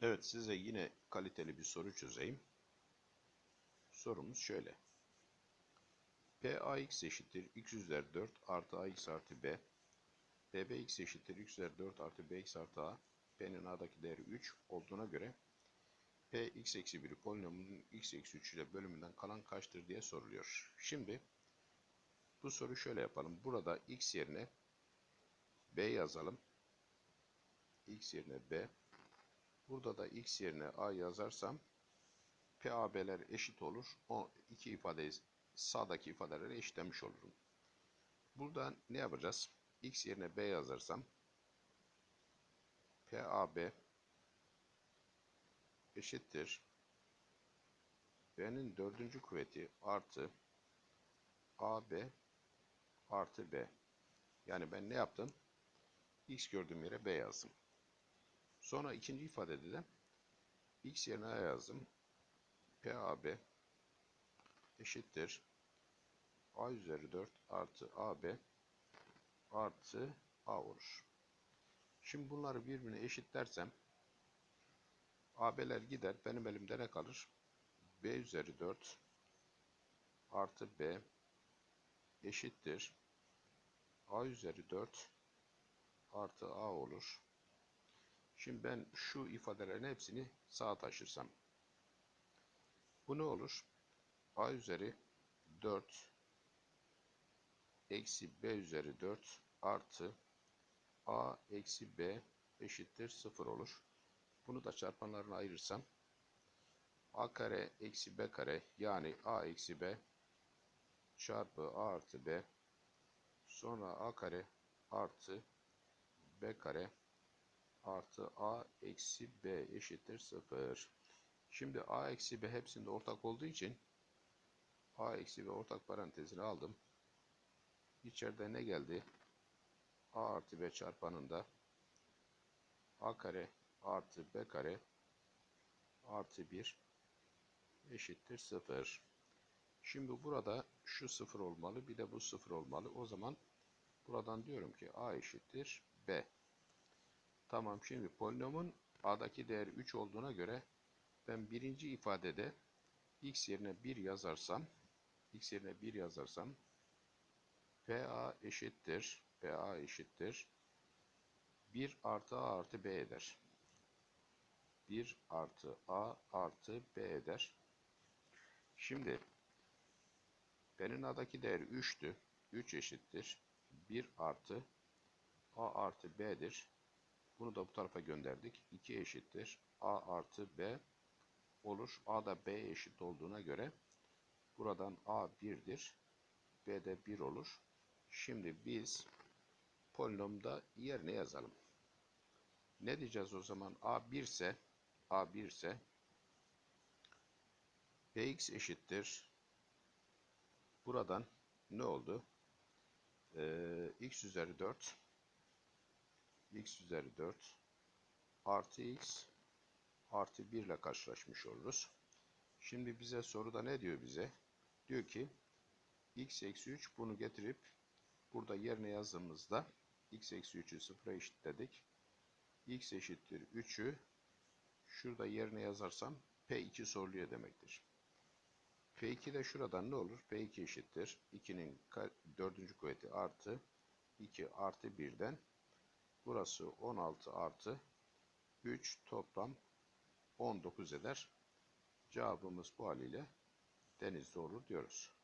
Evet size yine kaliteli bir soru çözeyim. Sorumuz şöyle. P ax eşittir x üzeri 4 artı ax artı b. bbx eşittir x üzeri 4 artı bx artı a. P'nin a'daki değeri 3 olduğuna göre p x eksi 1'i polinomunun x eksi 3 ile bölümünden kalan kaçtır diye soruluyor. Şimdi bu soru şöyle yapalım. Burada x yerine b yazalım. x yerine b. Burada da x yerine a yazarsam PAB'ler eşit olur. O iki ifadeyi sağdaki ifadeleri eşitlemiş olurum. Burada ne yapacağız? X yerine B yazarsam PAB eşittir. B'nin dördüncü kuvveti artı AB artı B. Yani ben ne yaptım? X gördüğüm yere B yazdım. Sonra ikinci ifadede de X yerine yazdım. PAB eşittir A üzeri 4 artı AB artı A olur. Şimdi bunları birbirine eşitlersem AB'ler gider. Benim elimde ne kalır? B üzeri 4 artı B eşittir A üzeri 4 artı A olur. Şimdi ben şu ifadelerin hepsini sağa taşırsam bu ne olur? A üzeri 4 eksi B üzeri 4 artı A eksi B eşittir 0 olur. Bunu da çarpanlarına ayırırsam A kare eksi B kare yani A eksi B çarpı A artı B sonra A kare artı B kare artı A eksi B eşittir 0. Şimdi A eksi B hepsinde ortak olduğu için A eksi B ortak parantezini aldım. İçeride ne geldi? A artı B çarpanında A kare artı B kare artı 1 eşittir 0. Şimdi burada şu 0 olmalı bir de bu 0 olmalı. O zaman buradan diyorum ki A eşittir B. Tamam şimdi polinomun A'daki değeri 3 olduğuna göre ben birinci ifadede x yerine 1 yazarsam x yerine 1 yazarsam PA eşittir PA eşittir 1 artı A artı B eder. 1 artı A artı B eder. Şimdi B'nin A'daki değeri 3'tü. 3 eşittir. 1 artı A artı B'dir. Bunu da bu tarafa gönderdik. 2 eşittir. A artı B olur. A da B eşit olduğuna göre buradan A 1'dir. B de 1 olur. Şimdi biz polinomda yerine yazalım. Ne diyeceğiz o zaman? A 1 ise A 1 ise Bx eşittir. Buradan ne oldu? Ee, x üzeri 4 x üzeri 4 artı x artı 1 ile karşılaşmış oluruz. Şimdi bize soruda ne diyor bize? Diyor ki x eksi 3 bunu getirip burada yerine yazdığımızda x eksi 3'ü sıfıra eşitledik. x eşittir 3'ü şurada yerine yazarsam p2 soruluyor demektir. p2 de şuradan ne olur? p2 eşittir 2'nin 4. kuvveti artı 2 artı 1'den burası 16 artı 3 toplam 19 eder. Cevabımız bu haliyle denizde olur diyoruz.